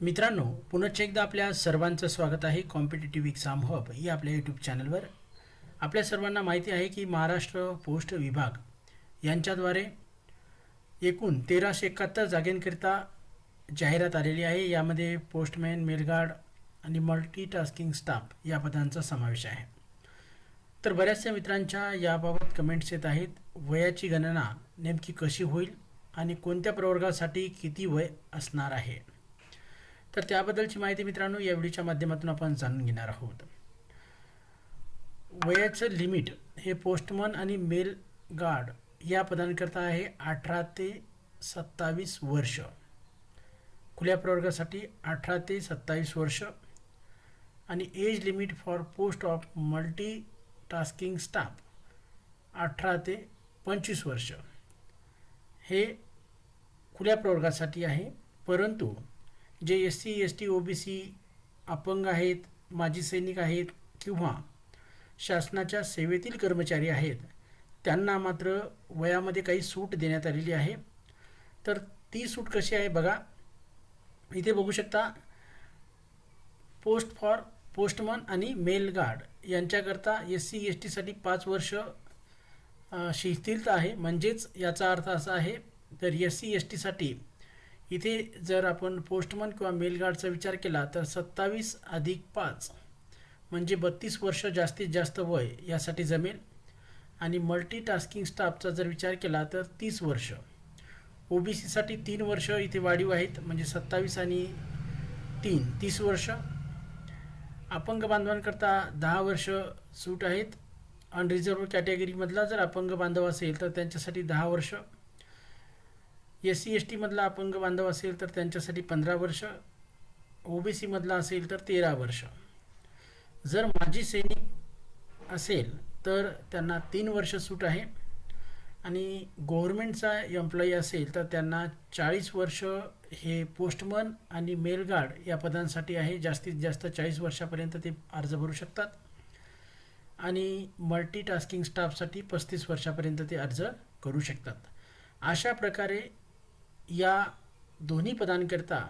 मित्रांनो पुनश्च एकदा आपल्या सर्वांचं स्वागत आहे कॉम्पिटेटिव्ह एक्झाम हब ही आपल्या यूट्यूब चॅनलवर आपल्या सर्वांना माहिती आहे की महाराष्ट्र पोस्ट विभाग यांच्याद्वारे एकूण तेराशे एकाहत्तर जागेंकरिता जाहिरात आलेली आहे. यामध्ये पोस्टमॅन मेलगार्ड आणि मल्टीटास्किंग स्टाफ या पदांचा समावेश आहे. तर बऱ्याचशा मित्रांच्या याबाबत कमेंट्स येत आहेत. वयाची गणना नेमकी कशी होईल आणि कोणत्या प्रवर्गासाठी किती वय असणार आहे? तर त्याबद्दलची माहिती मित्रांनो या व्हिडिओच्या माध्यमातून आपण जाणून घेणार आहोत. वयाचं लिमिट हे पोस्टमन आणि मेल गार्ड या पदांकरता आहे अठरा ते सत्तावीस वर्ष. खुल्या प्रवर्गासाठी अठरा ते सत्तावीस वर्ष आणि age limit for post of multi tasking staff अठरा ते पंचवीस वर्ष. हे खुल्या प्रवर्गासाठी आहे परंतु जे S C S T O B C अपंग आहेत माजी सैनिक आहेत किंवा शासनाच्या सेवेतील कर्मचारी आहेत त्यांना मात्र वयामध्ये काही सूट देण्यात आलेली आहे. तर ती सूट कशी आहे बघा. इथे बघू शकता पोस्ट फॉर पोस्टमन आणि मेल गार्ड यांच्याकरता एस सी एस टीसाठी पाच वर्ष शिथिलता आहे. म्हणजेच याचा अर्थ असा आहे तर एस सी एस टीसाठी इथे जर आपण पोस्टमन किंवा मेलगार्डचा विचार केला तर सत्तावीस अधिक पाच म्हणजे बत्तीस वर्ष जास्तीत जास्त वय यासाठी जमेल. आणि मल्टीटास्किंग स्टाफचा जर विचार केला तर तीस वर्ष. ओ बी सीसाठी तीन वर्ष इथे वाढीव आहेत म्हणजे सत्तावीस आणि तीन तीस वर्ष. अपंग बांधवांकरता दहा वर्ष सूट आहेत. अनरिझर्व कॅटेगरीमधला जर अपंग बांधव असेल तर त्यांच्यासाठी दहा वर्ष. एस सी एस टीमधला अपंग बांधव असेल तर त्यांच्यासाठी पंधरा वर्ष ओ बी सीमधला असेल तर तेरा वर्ष. जर माजी सैनिक असेल तर त्यांना तीन वर्ष सूट आहे. आणि गव्हर्मेंटचा एम्प्लॉई असेल तर त्यांना चाळीस वर्ष हे पोस्टमन आणि मेलगार्ड या पदांसाठी आहे. जास्तीत जास्त चाळीस वर्षापर्यंत ते अर्ज भरू शकतात. आणि मल्टीटास्किंग स्टाफसाठी पस्तीस वर्षापर्यंत ते अर्ज करू शकतात. अशा प्रकारे या दोन्ही पदांकरता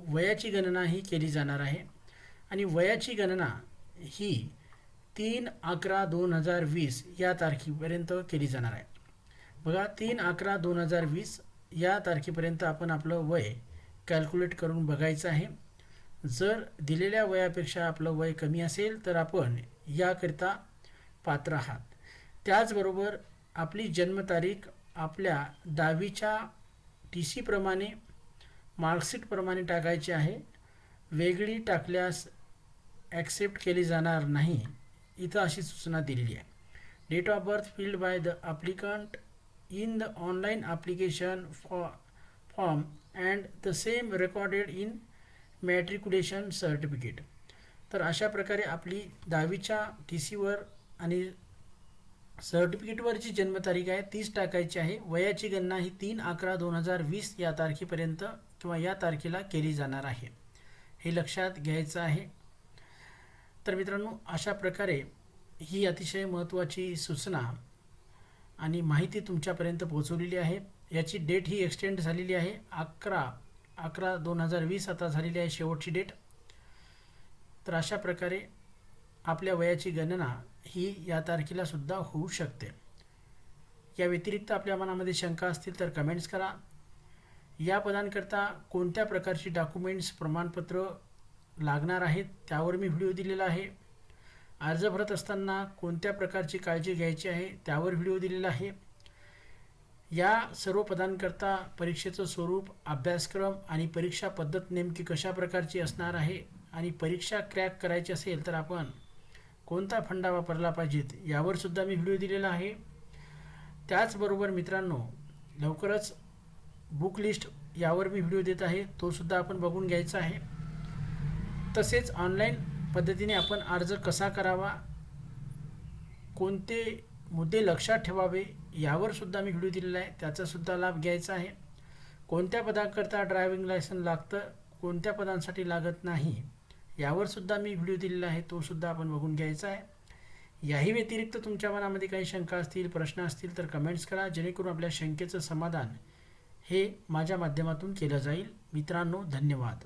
वयाची गणना ही केली जाणार आहे. आणि वयाची गणना ही तीन अकरा दोन हजार वीस या तारखेपर्यंत केली जाणार आहे. बघा तीन अकरा दोन हजार वीस या तारखेपर्यंत आपण आपलं वय कॅल्क्युलेट करून बघायचं आहे. जर दिलेल्या वयापेक्षा आपलं वय कमी असेल तर आपण याकरिता पात्र आहात. त्याचबरोबर आपली जन्मतारीख आपल्या दहावीच्या टी सीप्रमाणे मार्कशीटप्रमाणे टाकायची आहे. वेगळी टाकल्यास ॲक्सेप्ट केली जाणार नाही इथं अशी सूचना दिलेली आहे. Date of birth filled by the applicant in the online application for form and the same recorded in matriculation certificate तर अशा प्रकारे आपली दहावीच्या टी सीवर आणि सर्टिफिकेटवरची जन्मतारीख आहे तीच टाकायची आहे. वयाची गणना ही तीन अकरा दोन हजार वीस या तारखेपर्यंत किंवा या तारखेला केली जाणार आहे. हे लक्षात घ्यायचं आहे. तर मित्रांनो अशा प्रकारे ही अतिशय महत्त्वाची सूचना आणि माहिती तुमच्यापर्यंत पोहोचवलेली आहे. याची डेट ही एक्सटेंड झालेली आहे. अकरा अकरा दोन हजार वीस आता झालेली आहे शेवटची डेट. तर अशा प्रकारे आपल्या वयाची गणना ही या तारखेला सुद्धा होऊ शकते. या व्यतिरिक्त आपल्या मनामध्ये शंका असतील तर कमेंट्स करा. या पदांकरता कोणत्या प्रकारची डॉक्युमेंट्स प्रमाणपत्र लागणार आहेत त्यावर मी व्हिडिओ दिलेला आहे. अर्ज भरत असताना कोणत्या प्रकारची काळजी घ्यायची आहे त्यावर व्हिडिओ दिलेला आहे. या सर्व पदांकरता परीक्षेचं स्वरूप अभ्यासक्रम आणि परीक्षा पद्धत नेमकी कशा प्रकारची असणार आहे आणि परीक्षा क्रॅक करायची असेल तर आपण कोणता फंडा वापरला पाहिजेत यावर सुद्धा मी व्हिडिओ दिलेला आहे. त्याचबरोबर मित्रांनो लवकरच बुक लिस्ट यावर मी व्हिडिओ देत आहे. तो सुद्धा आपण बघून घ्यायचा आहे. तसेच ऑनलाईन पद्धतीने आपण अर्ज कसा करावा कोणते मुद्दे लक्षात ठेवावे यावर सुद्धा मी व्हिडिओ दिलेला आहे. त्याचा सुद्धा लाभ घ्यायचा आहे. कोणत्या पदाकरता ड्रायव्हिंग लायसन लागतं कोणत्या पदांसाठी लागत नाही यावर सुद्धा मी व्हिडिओ दिलेला आहे तो सुद्धा आपण बघून घ्यायचा आहे. याही व्यतिरिक्त तुमच्या मनामध्ये काही शंका असतील प्रश्न असतील तर कमेंट्स करा जेणेकरून आपल्या शंकेचं समाधान हे माझ्या माध्यमातून केलं जाईल. मित्रांनो धन्यवाद.